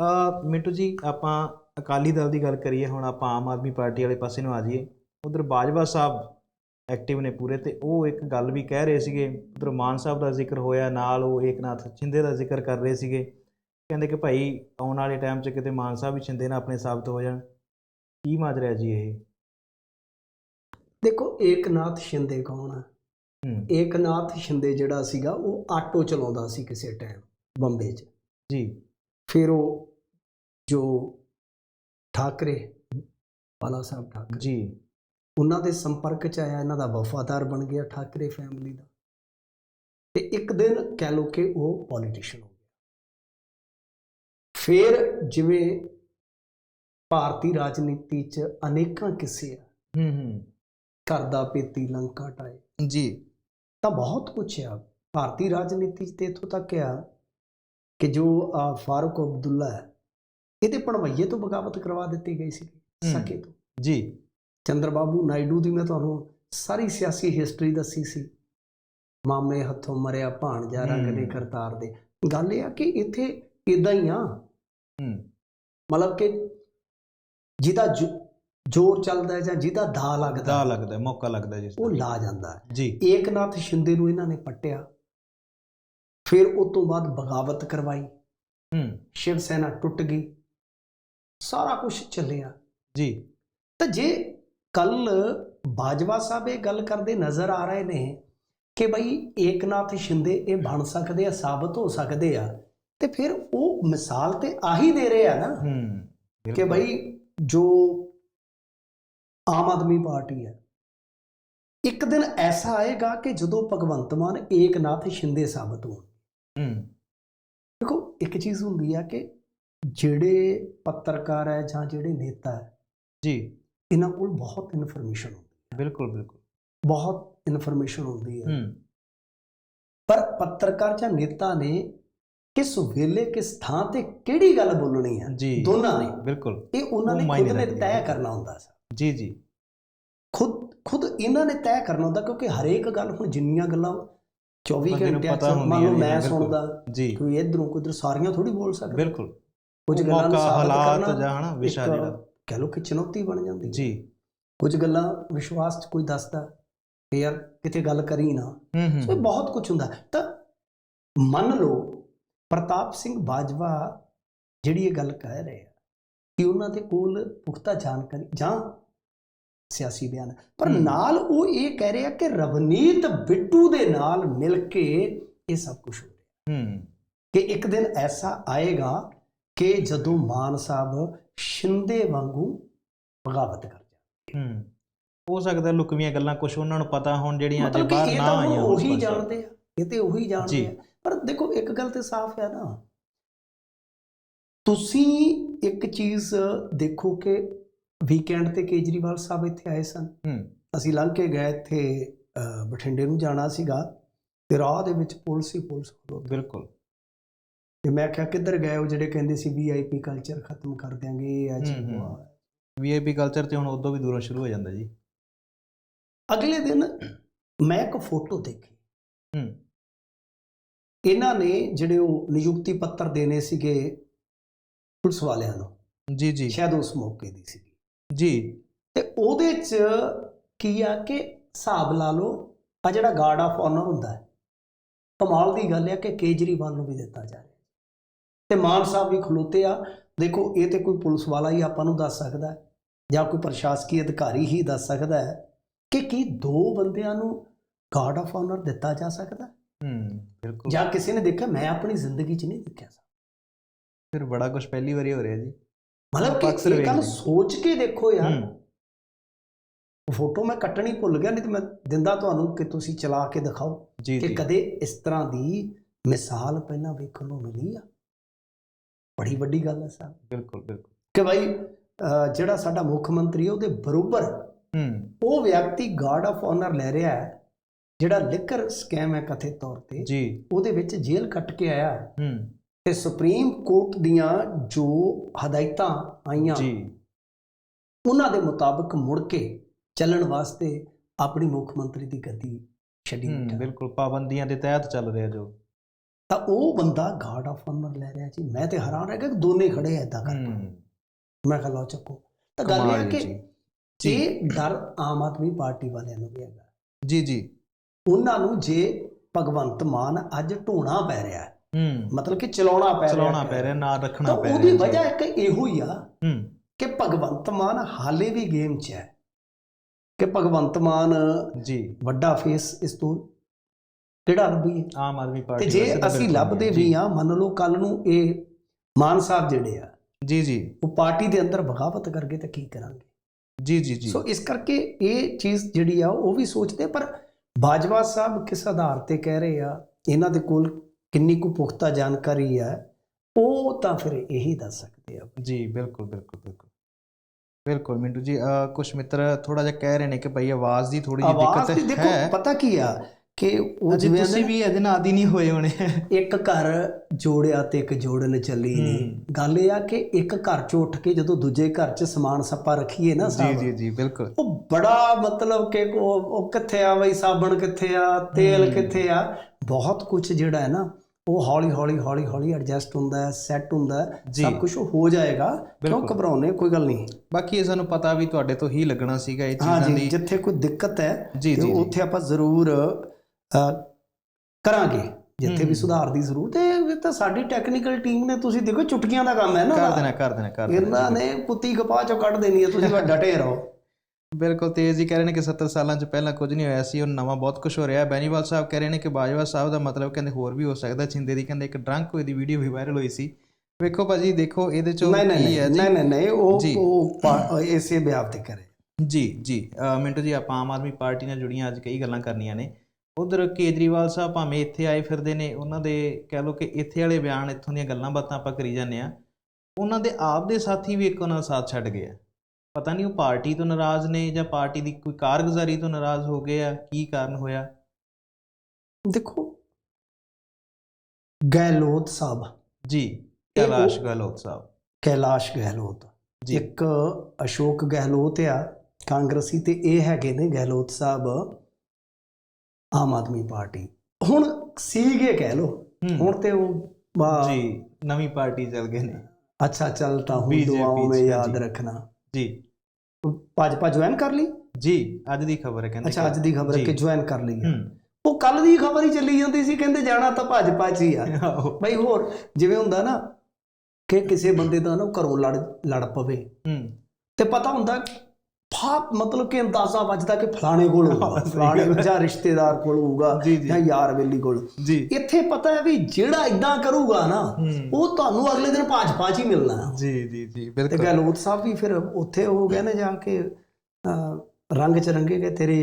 ਅ ਮਿੰਟੂ ਜੀ ਆਪਾਂ ਅਕਾਲੀ ਦਲ ਦੀ ਗੱਲ ਕਰੀਏ ਹੁਣ ਆਪਾਂ ਆਮ ਆਦਮੀ ਪਾਰਟੀ ਵਾਲੇ ਪਾਸੇ ਨੂੰ ਆ ਜਾਈਏ। ਉਧਰ ਬਾਜਵਾ ਸਾਹਿਬ ਐਕਟਿਵ ਨੇ ਪੂਰੇ ਤੇ ਉਹ ਇੱਕ ਗੱਲ ਵੀ ਕਹਿ ਰਹੇ ਸੀਗੇ ਉਧਰ ਮਾਨ ਸਾਹਿਬ ਦਾ ਜ਼ਿਕਰ ਹੋਇਆ ਨਾਲ ਉਹ ਏਕਨਾਥ ਸ਼ਿੰਦੇ ਦਾ ਜ਼ਿਕਰ ਕਰ ਰਹੇ ਸੀਗੇ। ਕਹਿੰਦੇ ਕਿ ਭਾਈ ਆਉਣ ਵਾਲੇ ਟਾਈਮ 'ਚ ਕਿਤੇ ਮਾਨ ਸਾਹਿਬ ਵੀ ਸ਼ਿੰਦੇ ਨਾਲ ਆਪਣੇ ਸਾਬਤ ਹੋ ਜਾਣ। ਕੀ ਮਾਜਰਾ ਜੀ ਇਹ? ਦੇਖੋ ਏਕਨਾਥ ਸ਼ਿੰਦੇ ਕੌਣ ਆ? ਹੂੰ। ਏਕਨਾਥ ਸ਼ਿੰਦੇ ਜਿਹੜਾ ਸੀਗਾ ਉਹ ਆਟੋ ਚਲਾਉਂਦਾ ਸੀ ਕਿਸੇ ਟਾਈਮ ਬੰਬੇ 'ਚ। ਜੀ। ਫਿਰ ਉਹ ਜੋ ਠਾਕਰੇ ਬਾਲਾ ਸਾਹਿਬ ਠਾਕਰੇ। ਜੀ। ਉਹਨਾਂ ਦੇ ਸੰਪਰਕ 'ਚ ਆਇਆ ਇਹਨਾਂ ਦਾ ਵਫਾਦਾਰ ਬਣ ਗਿਆ ਠਾਕਰੇ ਫੈਮਿਲੀ ਦਾ। ਤੇ ਇੱਕ ਦਿਨ ਕਹਿ ਲੋ ਕਿ ਉਹ ਪੋਲੀਟੀਸ਼ੀਅਨ ਹੋ ਗਿਆ। ਫਿਰ ਜਿਵੇਂ ਭਾਰਤੀ ਰਾਜਨੀਤੀ 'ਚ ਅਨੇਕਾਂ ਕਿੱਸੇ ਆ। ਹੂੰ ਹੂੰ। ਘਰ ਦਾ ਪੇਤੀ ਲੰਕਾ ਟਾਏ। ਜੀ। ਤਾਂ ਬਹੁਤ ਕੁਛ ਆ। ਭਾਰਤੀ ਰਾਜਨੀਤੀ 'ਚ ਤੇ ਇੱਥੋਂ ਤੱਕ ਆ ਕਿ ਜੋ ਫਾਰੂਕ ਅਬਦੁੱਲਾ ਹੈ ਇਹਦੇ ਪਣਵਈਏ ਤੋਂ ਬਗਾਵਤ ਕਰਵਾ ਦਿੱਤੀ ਗਈ ਸੀ। ਸਕੇ ਤੋਂ। ਜੀ। ਚੰਦਰਬਾਬੂ ਨਾਇਡੂ ਦੀ ਮੈਂ ਤੁਹਾਨੂੰ ਸਾਰੀ ਸਿਆਸੀ ਹਿਸਟਰੀ ਦੱਸੀ ਸੀ। ਮਾਮੇ ਹੱਥੋਂ ਮਰਿਆ ਭਾਣਜਾ ਰੰਗ ਦੇ ਹੂੰ। ਕਰਤਾਰ ਦੇ। ਗੱਲ ਇਹ ਆ ਕਿ ਇੱਥੇ ਇਦਾਂ ਹੀ ਆ। ਮਤਲਬ ਕਿ ਜਿਹਦਾ ਜੋ- ਜ਼ੋਰ ਚੱਲਦਾ ਹੈ ਜਾਂ ਜਿਹਦਾ ਦਾ ਦਾ ਲੱਗਦਾ ਲੱਗਦਾ ਹੈ, ਮੌਕਾ ਲੱਗਦਾ ਜਿਸ ਉਹ ਦਾ। ਲਾ ਜਾਂਦਾ ਹੈ। ਜੀ। ਏਕਨਾਥ ਸ਼ਿੰਦੇ ਨੂੰ ਇਹਨਾਂ ਨੇ ਪੱਟਿਆ। ਫਿਰ ਉਸ ਤੋਂ ਬਾਅਦ ਬਗਾਵਤ ਕਰਵਾਈ। ਹੂੰ। ਸ਼ਿਵ ਸੈਨਾ ਟੁੱਟ ਗਈ। ਸਾਰਾ ਕੁਝ ਚੱਲਿਆ ਜੀ। ਤਾਂ ਜੇ ਕੱਲ ਬਾਜਵਾ ਸਾਹਿਬ ਇਹ ਗੱਲ ਕਰਦੇ ਨਜ਼ਰ ਆ ਰਹੇ ਨੇ ਕਿ ਬਈ ਏਕਨਾਥ ਸ਼ਿੰਦੇ ਇਹ ਬਣ ਸਕਦੇ ਆ ਸਾਬਤ ਹੋ ਸਕਦੇ ਆ ਤੇ ਫਿਰ ਉਹ ਮਿਸਾਲ ਤੇ ਆਹੀ ਦੇ ਰਹੇ ਆ ਨਾ ਹੂੰ ਕਿ। ਬਈ ਜੋ ਆਮ ਆਦਮੀ ਪਾਰਟੀ ਹੈ ਇੱਕ ਦਿਨ ਐਸਾ ਆਏਗਾ ਕਿ ਜਦੋਂ ਭਗਵੰਤ ਮਾਨ ਏਕਨਾਥ ਸ਼ਿੰਦੇ ਸਾਬਤ ਹੋਣ। ਹੂੰ। ਦੇਖੋ ਇੱਕ ਚੀਜ਼ ਹੁੰਦੀ ਆ ਕਿ ਜਿਹੜੇ ਪੱਤਰਕਾਰ ਹੈ ਜਾਂ ਜਿਹੜੇ ਨੇਤਾ ਹੈ ਜੀ। ਇਹਨਾਂ ਕੋਲ ਬਹੁਤ ਇਨਫੋਰਮੇਸ਼ਨ ਹੁੰਦੀ ਬਿਲਕੁਲ ਬਿਲਕੁਲ। ਹੈ ਬਹੁਤ ਇਨਫੋਰਮੇਸ਼ਨ ਹੁੰਦੀ ਹੈ। ਹੂੰ। ਪਰ ਪੱਤਰਕਾਰ ਜਾਂ ਨੇਤਾ ਨੇ ਕਿਸ ਵੇਲੇ ਕਿਸ ਥਾਂ ਤੇ ਕਿਹੜੀ ਗੱਲ ਬੋਲਣੀ ਹੈ? ਜੀ। ਦੋਨਾਂ ਨੇ। ਬਿਲਕੁਲ। ਇਹ ਉਹਨਾਂ ਉਹ ਨੇ ਖੁਦ ਨੇ ਤੈਅ ਹੈ। ਕਰਨਾ ਹੁੰਦਾ ਸੀ ਜੀ ਜੀ। ਖੁਦ ਖੁਦ ਇਹਨਾਂ ਨੇ ਤੈਅ ਕਰਨਾ ਹੁੰਦਾ ਕਿਉਂਕਿ ਹਰੇਕ ਗੱਲ ਹੁਣ ਜਿੰਨੀਆਂ ਗੱਲਾਂ 24 ਬੰਦੇ ਨੂੰ ਘੰਟਿਆਂ ਪਤਾ ਚ ਮੰਨ ਲਓ ਮੈਂ ਬਿਲਕੁਲ। ਸੁਣਦਾ ਕੋਈ ਇਧਰੋਂ ਕੋਈ ਉਧਰ ਸਾਰੀਆਂ ਥੋੜੀ ਬੋਲ ਸਕਦਾ। ਬਿਲਕੁਲ। ਕੁਝ ਗੱਲਾਂ ਨੂੰ ਮੌਕਾ ਸਾਬਤ ਹਾਲਾਤ ਕਰਨਾ ਜਾਂ ਹਨਾ ਵਿਸ਼ਾ ਇੱਕ ਜਿਹੜਾ ਕਹਿ ਲਓ ਕਿ ਚੁਣੌਤੀ ਬਣ ਜਾਂਦੀ ਹੈ। ਜੀ ਕੁਝ ਗੱਲਾਂ ਵਿਸ਼ਵਾਸ 'ਚ ਕੋਈ ਦੱਸਦਾ ਕਿ ਯਾਰ ਕਿਤੇ ਗੱਲ ਕਰੀ ਨਾ ਹੂੰ ਸੋ ਇਹ ਹੂੰ ਬਹੁਤ ਕੁਝ ਹੁੰਦਾ ਤਾਂ ਮੰਨ ਲਓ ਪ੍ਰਤਾਪ ਸਿੰਘ ਬਾਜਵਾ ਜਿਹੜੀ ਇਹ ਗੱਲ ਕਹਿ ਰਹੇ ਆ ਕਿ ਉਹਨਾਂ ਦੇ ਕੋਲ ਪੁਖਤਾ ਜਾਣਕਾਰੀ ਜਾਂ ਸਿਆਸੀ ਬਿਆਨ। ਪਰ। ਨਾਲ ਉਹ ਇਹ ਕਹਿ ਰਹੇ ਆ ਕਿ ਰਵਨੀਤ ਬਿੱਟੂ ਦੇ ਨਾਲ ਮਿਲ ਕੇ ਇਹ ਸਭ ਕੁਝ ਹੋ ਰਿਹਾ ਹੂੰ ਕਿ ਇੱਕ ਦਿਨ ਐਸਾ ਆਏਗਾ ਕਿ ਜਦੋਂ ਮਾਨ ਸਾਹਿਬ ਸ਼ਿੰਦੇ ਵਾਂਗੂ ਬਗਾਵਤ ਕਰ ਜਾਣ। ਹੂੰ। ਹੋ ਸਕਦਾ ਲੁਕਵੀਆਂ ਗੱਲਾਂ ਕੁਝ ਉਹਨਾਂ ਨੂੰ ਪਤਾ ਹੋਣ ਜਿਹੜੀਆਂ ਅਜੇ ਬਾਹਰ ਨਾ ਆਈਆਂ ਉਹੀ। ਜਾਣਦੇ ਆ ਇਹ ਤੇ ਉਹੀ ਜਾਣਦੇ। ਆ। ਪਰ ਦੇਖੋ ਇੱਕ ਗੱਲ ਤੇ ਸਾਫ਼ ਹੈ ਨਾ। ਤੁਸੀਂ ਇੱਕ ਚੀਜ਼ ਦੇਖੋ ਕਿ ਵੀਕਐਂਡ ਤੇ ਕੇਜਰੀਵਾਲ ਸਾਹਿਬ ਇੱਥੇ ਆਏ ਸਨ। ਹੂੰ। ਅਸੀਂ ਲੰਘ ਕੇ ਗਏ ਇੱਥੇ ਬਠਿੰਡੇ ਨੂੰ ਜਾਣਾ ਸੀਗਾ ਤੇ ਰਾਹ ਦੇ ਵਿੱਚ ਪੁਲਿਸ ਹੀ ਪੁਲਿਸ ਖਲੋ ਬਿਲਕੁਲ। ਤੇ ਮੈਂ ਕਿਹਾ ਕਿੱਧਰ ਗਏ ਉਹ ਜਿਹੜੇ ਕਹਿੰਦੇ ਸੀ ਵੀਆਈਪੀ ਕਲਚਰ ਖਤਮ ਕਰ ਦਿਆਂਗੇ ਇਹ ਆ ਜੀ ਹੂੰ, ਉਹ ਹੂੰ। ਆ। ਵੀਆਈਪੀ ਕਲਚਰ ਤੇ ਹੁਣ ਉਦੋਂ ਵੀ ਦੂਰੋਂ ਸ਼ੁਰੂ ਹੋ ਜਾਂਦਾ ਜੀ। ਅਗਲੇ ਦਿਨ ਮੈਂ ਇੱਕ ਫੋਟੋ ਦੇਖੀ। ਹੂੰ। ਇਹਨਾਂ ਨੇ ਜਿਹੜੇ ਉਹ ਨਿਯੁਕਤੀ ਪੱਤਰ ਦੇਣੇ ਸੀਗੇ ਪੁਲਿਸ ਵਾਲਿਆਂ ਨੂੰ। ਜੀ ਜੀ। ਸ਼ਾਇਦ ਉਸ ਮੌਕੇ ਦੀ ਸੀ ਜੀ। ਤੇ ਉਹਦੇ ਚ ਕੀ ਆ ਕਿ ਹਿਸਾਬ ਲਾ ਲਓ ਆ ਜਿਹੜਾ ਗਾਰਡ ਆਫ ਆਨਰ ਹੁੰਦਾ ਹੈ ਕਮਾਲ ਦੀ ਗੱਲ ਹੈ ਕਿ ਕੇਜਰੀਵਾਲ ਨੂੰ ਵੀ ਦਿੱਤਾ ਜਾ ਰਿਹਾ ਤੇ ਮਾਨ ਸਾਹਿਬ ਵੀ ਖਲੋਤੇ ਆ। ਦੇਖੋ ਇਹ ਤੇ ਕੋਈ ਪੁਲਿਸ ਵਾਲਾ ਹੀ ਆਪਾਂ ਨੂੰ ਦੱਸ ਸਕਦਾ ਜਾਂ ਕੋਈ ਪ੍ਰਸ਼ਾਸਕੀ ਅਧਿਕਾਰੀ ਹੀ ਦੱਸ ਸਕਦਾ ਹੈ ਕਿ ਕੀ ਦੋ ਬੰਦਿਆਂ ਨੂੰ ਗਾਰਡ ਆਫ ਆਨਰ ਦਿੱਤਾ ਜਾ ਸਕਦਾ ਹੈ? ਬਿਲਕੁਲ। ਜਾਂ ਕਿਸੇ ਨੇ ਦੇਖਿਆ? ਮੈਂ ਆਪਣੀ ਜ਼ਿੰਦਗੀ 'ਚ ਨਹੀਂ ਦੇਖਿਆ ਸੀ ਫਿਰ ਬੜਾ ਕੁਝ ਪਹਿਲੀ ਵਾਰੀ ਹੋ ਰਿਹਾ ਜੀ। ਮਤਲਬ ਕਿ ਇਹ ਗੱਲ। ਸੋਚ ਕੇ ਦੇਖੋ ਯਾਰ। ਫੋਟੋ ਮੈਂ ਕੱਟਣੀ ਭੁੱਲ ਗਿਆ ਨਹੀਂ ਤੇ ਮੈਂ ਦਿੰਦਾ ਤੁਹਾਨੂੰ ਕਿ ਤੁਸੀਂ ਚਲਾ ਕੇ ਦਿਖਾਓ ਕਿ ਕਦੇ ਇਸ ਤਰ੍ਹਾਂ ਦੀ ਮਿਸਾਲ ਪਹਿਲਾਂ ਵੇਖਣ ਨੂੰ ਮਿਲੀ ਆ? ਬੜੀ ਵੱਡੀ ਗੱਲ ਹੈ ਸਾਹਿਬ ਬਿਲਕੁਲ ਬਿਲਕੁਲ। ਕਿ ਭਾਈ ਜਿਹੜਾ ਸਾਡਾ ਮੁੱਖ ਮੰਤਰੀ ਹੈ ਉਹਦੇ ਬਰੋਬਰ ਹੂੰ। ਉਹ ਵਿਅਕਤੀ ਗਾਰਡ ਆਫ ਆਨਰ ਲੈ ਰਿਹਾ ਹੈ ਜਿਹੜਾ ਲਿਕਰ ਸਕੈਮ ਹੈ ਕਥਿਤ ਤੌਰ ਤੇ। ਜੀ। ਉਹਦੇ ਵਿੱਚ ਜੇਲ੍ਹ ਕੱਟ ਕੇ ਆਇਆ ਹੈ। ਤੇ ਸੁਪਰੀਮ ਕੋਰਟ ਦੀਆਂ ਜੋ ਹਦਾਇਤਾਂ ਆਈਆਂ ਜੀ। ਉਹਨਾਂ ਦੇ ਮੁਤਾਬਕ ਮੁੜ ਕੇ ਚੱਲਣ ਵਾਸਤੇ ਆਪਣੀ ਮੁੱਖ ਮੰਤਰੀ ਦੀ ਗੱਦੀ ਛੱਡੀ ਬਿਲਕੁਲ ਪਾਬੰਦੀਆਂ ਦੇ ਤਹਿਤ ਚੱਲ ਰਿਹਾ ਜੋ। ਤਾਂ ਉਹ ਬੰਦਾ ਗਾਰਡ ਆਫ ਆਨਰ ਲੈ ਰਿਹਾ ਜੀ। ਮੈਂ ਤੇ ਹੈਰਾਨ ਰਹਿ ਗਿਆ ਕਿ ਦੋਨੇ ਖੜੇ ਐ ਇਦਾਂ ਕਰ ਮੈਂ ਕਿਹਾ ਲਓ ਚੱਕੋ। ਤਾਂ ਗੱਲ ਇਹ ਕਿ ਜੀ। ਡਰ ਆਮ ਆਦਮੀ ਪਾਰਟੀ ਵਾਲਿਆਂ ਨੂੰ ਵੀ ਹੈਗਾ। ਜੀ ਜੀ। ਉਹਨਾਂ ਨੂੰ ਜੇ ਭਗਵੰਤ ਮਾਨ ਅੱਜ ਢੋਣਾ ਪੈ ਰਿਹਾ ਹੈ ਹੂੰ। ਮਤਲਬ ਕਿ ਚਲਾਉਣਾ ਪੈ ਰਿਹਾ ਚਲਾਉਣਾ ਪੈ ਰਿਹਾ ਨਾਲ ਰੱਖਣਾ ਪੈ ਰਿਹਾ ਉਹਦੀ। ਵਜ੍ਹਾ ਇੱਕ ਇਹੋ ਹੀ ਆ ਹੂੰ। ਕਿ ਭਗਵੰਤ ਮਾਨ ਹਾਲੇ ਵੀ ਗੇਮ 'ਚ ਹੈ। ਕਿ ਭਗਵੰਤ ਮਾਨ ਜੀ। ਵੱਡਾ ਫੇਸ ਇਸ ਤੋਂ ਕਿਹੜਾ ਲੱਭੀਏ ਆਮ ਆਦਮੀ ਪਾਰਟੀ ਤੇ ਜੇ ਅਸੀਂ ਲੱਭਦੇ ਵੀ ਆ ਮੰਨ ਲਓ ਕੱਲ ਨੂੰ ਇਹ ਮਾਨ ਸਾਹਿਬ ਜਿਹੜੇ ਆ ਜੀ ਜੀ। ਉਹ ਪਾਰਟੀ ਦੇ ਅੰਦਰ ਬਗਾਵਤ ਕਰਗੇ ਤਾਂ ਕੀ ਕਰਾਂਗੇ? ਜੀ ਜੀ ਜੀ। ਸੋ ਇਸ ਕਰਕੇ ਇਹ ਚੀਜ਼ ਜਿਹੜੀ ਆ ਉਹ ਵੀ ਸੋਚਦੇ ਪਰ ਬਾਜਵਾ ਸਾਹਿਬ ਕਿਸ ਆਧਾਰ ਤੇ ਕਹਿ ਰਹੇ ਆ ਇਹਨਾਂ ਦੇ ਕੋਲ ਕਿੰਨੀ ਕੁ ਪੁਖਤਾ ਜਾਣਕਾਰੀ ਆ ਉਹ ਤਾਂ ਫਿਰ ਇਹੀ ਦੱਸ ਸਕਦੇ ਆ। ਜੀ ਬਿਲਕੁਲ ਬਿਲਕੁਲ ਬਿਲਕੁਲ। ਬਿਲਕੁਲ ਮਿੰਟੂ ਜੀ ਕੁਝ ਮਿੱਤਰ ਥੋੜਾ ਜਿਹਾ ਕਹਿ ਰਹੇ ਨੇ ਕਿ ਭਾਈ ਆਵਾਜ਼ ਦੀ ਥੋੜੀ ਜਿਹੀ ਆਵਾਜ਼ ਦੀ ਦਿੱਕਤ ਦੇਖੋ ਹੈ। ਪਤਾ ਕੀ ਆ ਕਿ ਉਹ ਜਿਵੇਂ ਤੁਸੀਂ ਵੀ ਇਹਦੇ ਨਾਲ ਆਦੀ ਨਹੀਂ ਹੋਏ ਹੋਣੇ ਇੱਕ ਘਰ ਜੋੜਿਆ ਤੇ ਇੱਕ ਜੋੜਨ ਚੱਲੀ ਨਹੀਂ। ਗੱਲ ਇਹ ਆ ਕਿ ਇੱਕ ਘਰ ਚੋਂ ਉੱਠ ਕੇ ਜਦੋਂ ਦੂਜੇ ਘਰ 'ਚ ਸਮਾਨ ਸੱਪਾ ਰੱਖੀਏ ਨਾ ਜੀ ਸਾਹਿਬ ਜੀ ਜੀ ਬਿਲਕੁਲ ਉਹ ਬੜਾ ਮਤਲਬ ਕਿ ਉਹ ਕਿੱਥੇ ਆ ਬਈ ਸਾਬਣ ਕਿੱਥੇ ਆ ਤੇਲ। ਕਿੱਥੇ ਆ ਬਹੁਤ ਕੁਝ ਜਿਹੜਾ ਹੈ ਨਾ ਉਹ ਹੌਲੀ ਹੌਲੀ ਹੌਲੀ ਹੌਲੀ ਐਡਜਸਟ ਹੁੰਦਾ ਹੈ ਸੈੱਟ ਹੁੰਦਾ ਹੈ। ਸਭ ਕੁਝ ਹੋ ਜਾਏਗਾ ਕਿਉਂ। ਘਬਰਾਉਣੇ ਕੋਈ ਗੱਲ ਨਹੀਂ ਬਾਕੀ ਇਹ ਸਾਨੂੰ ਪਤਾ ਵੀ ਤੁਹਾਡੇ ਤੋਂ ਹੀ ਲੱਗਣਾ ਸੀਗਾ ਇਹ ਚੀਜ਼ਾਂ ਦੀ ਜਿੱਥੇ ਕੋਈ ਦਿੱਕਤ ਹੈ ਤੇ। ਉੱਥੇ ਆਪਾਂ ਜ਼ਰੂਰ ਕਰਾਂਗੇ। ਜਿੱਥੇ ਵੀ ਹੂੰ। ਸੁਧਾਰ ਦੀ ਜ਼ਰੂਰਤ ਹੈ ਇਹ ਤਾਂ ਸਾਡੀ ਟੈਕਨੀਕਲ ਟੀਮ ਨੇ ਤੁਸੀਂ ਦੇਖੋ ਚੁਟਕੀਆਂ ਦਾ ਕੰਮ ਹੈ ਨਾ। ਕਰ। ਦੇਣਾ ਕਰ ਦੇਣਾ ਕਰ ਦੇਣਾ ਇਹਨਾਂ ਨੇ ਕੁੱਤੀ ਕਪਾਹ ਚੋਂ ਕੱਢ ਦੇਣੀ ਹੈ ਤੁਸੀਂ ਬਸ ਡਟੇ ਰਹੋ ਬਿਲਕੁਲ ਤੇਜ਼ ਜੀ ਕਹਿ ਰਹੇ ਨੇ ਕਿ 70 ਸਾਲਾਂ ਚ ਪਹਿਲਾਂ ਕੁਝ ਨਹੀਂ ਹੋਇਆ ਸੀ ਉਹ ਨਵਾਂ ਬਹੁਤ ਕੁਝ ਹੋ ਰਿਹਾ। ਬੈਨੀਵਾਲ ਸਾਹਿਬ ਕਹਿ ਰਹੇ ਨੇ ਕਿ ਬਾਜਵਾ ਸਾਹਿਬ ਦਾ ਮਤਲਬ ਕਹਿੰਦੇ ਹੋਰ ਵੀ ਹੋ ਸਕਦਾ ਛਿੰਦੇ ਦੀ ਕਹਿੰਦੇ ਇੱਕ ਡਰੰਕ ਹੋਈ ਦੀ ਵੀਡੀਓ ਵੀ ਵਾਇਰਲ ਹੋਈ ਸੀ। ਵੇਖੋ ਭਾਜੀ ਦੇਖੋ ਇਹਦੇ ਚੋਂ ਨਹੀਂ ਨਹੀਂ ਹੈ ਨਹੀਂ ਨਹੀਂ ਨਹੀਂ ਉਹ। ਉਹ ਇਸੇ ਬਿਆਪ ਤੇ ਕਰੇ। ਜੀ ਜੀ। ਮਿੰਟੂ ਜੀ ਆਪਾਂ ਆਮ ਆਦਮੀ ਪਾਰਟੀ ਨਾਲ ਜੁੜੀਆਂ ਅੱਜ ਕਈ ਗੱਲਾਂ ਕਰਨੀਆਂ ਨੇ। ਉਧਰ ਕੇਜਰੀਵਾਲ ਸਾਹਿਬ ਭਾਵੇਂ ਇੱਥੇ ਆਏ ਫਿਰਦੇ ਨੇ ਉਹਨਾਂ ਦੇ ਕਹਿ ਲਓ ਕਿ ਇੱਥੇ ਵਾਲੇ ਬਿਆਨ ਇੱਥੋਂ ਦੀਆਂ ਗੱਲਾਂ ਬਾਤਾਂ ਆਪਾਂ ਕਰੀ ਜਾਂਦੇ ਆ ਉਹਨਾਂ ਦੇ ਆਪ ਦੇ ਸਾਥੀ ਵੀ ਇੱਕ ਉਹਨਾਂ ਦਾ ਸਾਥ ਛੱਡ ਗਏ ਆ। ਪਤਾ ਨਹੀਂ ਉਹ ਪਾਰਟੀ ਤੋਂ ਨਾਰਾਜ਼ ਨੇ ਜਾਂ ਪਾਰਟੀ ਦੀ ਕੋਈ ਕਾਰਗੁਜ਼ਾਰੀ ਤੋਂ ਨਾਰਾਜ਼ ਹੋ ਗਏ ਆ ਕੀ ਕਾਰਨ ਹੋਇਆ? ਦੇਖੋ ਗਹਿਲੋਤ ਸਾਹਿਬ। ਜੀ ਕੈਲਾਸ਼ ਗਹਿਲੋਤ ਸਾਹਿਬ। ਕੈਲਾਸ਼ ਗਹਿਲੋਤ। ਜੀ। ਇੱਕ ਅਸ਼ੋਕ ਗਹਿਲੋਤ ਆ ਕਾਂਗਰਸੀ ਤੇ ਇਹ ਹੈਗੇ ਨੇ ਗਹਿਲੋਤ ਸਾਹਿਬ। ਆਮ ਆਦਮੀ ਪਾਰਟੀ। ਹੁਣ ਸੀਗੇ ਕਹਿ ਲੋ ਹੁਣ ਤੇ ਉਹ ਜੀ ਨਵੀਂ ਪਾਰਟੀ ਚੱਲ ਗਏ ਨੇ। ਅੱਛਾ ਚੱਲ ਤਾਂ ਹੁਣ ਦੁਆਓਂ ਮੇਂ ਯਾਦ। ਰੱਖਣਾ। ਜੀ। ਭਾਜਪਾ ਜੁਆਇਨ ਕਰ ਲਈ? ਜੀ ਅੱਜ ਦੀ ਖਬਰ ਹੈ ਕਹਿੰਦੇ ਅੱਛਾ ਅੱਜ ਦੀ ਖਬਰ ਹੈ। ਕਿ ਜੁਆਇਨ ਕਰ ਲਈ ਹੈ। ਉਹ ਕੱਲ ਦੀ ਖਬਰ ਹੀ ਚੱਲੀ ਜਾਂਦੀ ਸੀ ਕਹਿੰਦੇ ਜਾਣਾ ਤਾਂ ਭਾਜਪਾ 'ਚ ਹੀ ਆ। ਆਹੋ, ਬਈ ਹੋਰ ਜਿਵੇਂ ਹੁੰਦਾ ਨਾ ਕਿ ਕਿਸੇ ਬੰਦੇ ਦਾ ਨਾ ਘਰੋਂ ਲੜ ਲੜ ਪਵੇ। ਹੂੰ। ਤੇ ਪਤਾ ਹੁੰਦਾ ਫਾ ਮਤਲਬ ਕਿ ਅੰਦਾਜ਼ਾ ਵੱਜਦਾ ਕਿ ਫਲਾਣੇ ਕੋਲ ਹੋਊਗਾ। ਫਲਾਣੇ। ਜਾਂ ਰਿਸ਼ਤੇਦਾਰ ਕੋਲ ਹੋਊਗਾ ਜੀ, ਯਾਰ ਬੇਲੀ ਕੋਲ। ਜੀ। ਇੱਥੇ ਪਤਾ ਹੈ ਵੀ ਜਿਹੜਾ ਇਦਾਂ ਕਰੂਗਾ ਨਾ ਉਹ ਤੁਹਾਨੂੰ ਅਗਲੇ ਦਿਨ ਭਾਜਪਾ 'ਚ ਹੀ ਮਿਲਣਾ। ਜੀ ਜੀ ਜੀ ਤੇ ਬਿਲਕੁਲ। ਗਹਿਲੋਤ ਸਾਹਿਬ ਵੀ ਫਿਰ ਉੱਥੇ ਹੋ ਗਏ ਨੇ ਜਾ ਕੇ ਰੰਗ ਚ ਰੰਗੇ ਗਏ ਤੇਰੇ